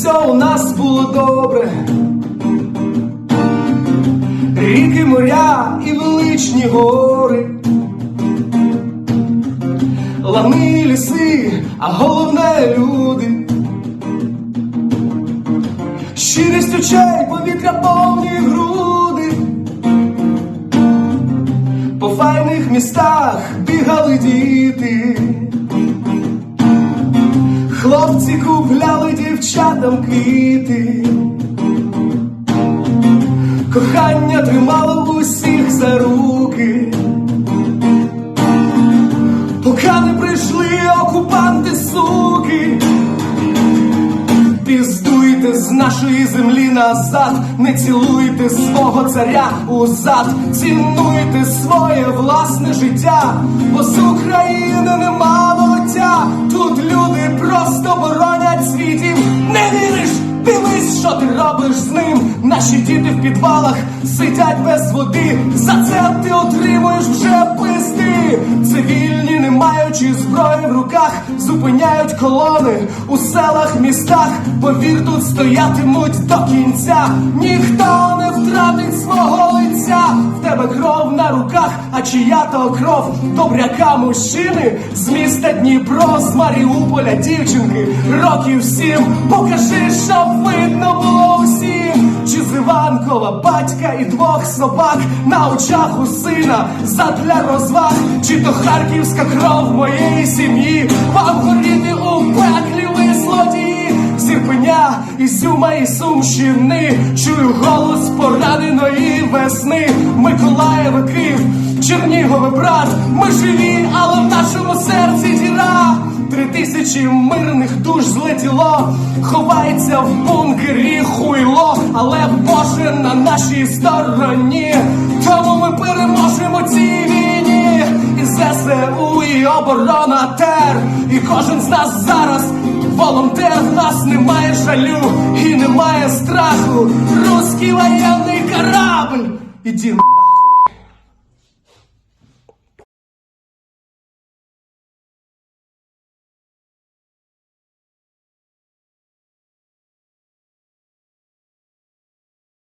Все у нас було добре. Ріки, моря і величні гори. Лани ліси, а головне люди. Щирість очей, повітря повні груди. По файних містах бігали діти. Хлопці купляли дівчатам квіти. Кохання тримало усіх за руки. Поки не прийшли окупанти суки. Піздуйте з нашої землі назад, не цілуйте свого царя у зад, цінуйте своє власне життя, бо з України нема Тут люди просто боронять світів. Не віриш? Дивись, що ти робиш з ним. Наші діти в підвалах сидять без води. За це ти отримуєш вже пизди. Цивільні, не маючи зброї в руках, зупиняють колони у селах, містах. Повір, тут стоятимуть до кінця. Ніхто не втратить свого тебе кров на руках, а чия то кров добряка мужчини з міста Дніпро, з Маріуполя, дівчинки, років сім. Покажи, щоб видно було усім. Чи з Іванкова батька і двох собак на очах у сина задля розваг, чи то харківська кров моєї сім'ї, вам горіти Ізюма і Сумщини, чую голос пораненої весни, Миколаєва, Київ, Чернігове, брат, ми живі, але в нашому серці діра. Три тисячі мирних душ злетіло, ховається в бункері хуйло, але Боже на нашій стороні. Тому ми переможемо цій війні. І ЗСУ, і оборона тер. І кожен з нас зараз волонтер. В нас немає жалю і немає страху. Руський воєнний корабль. Іди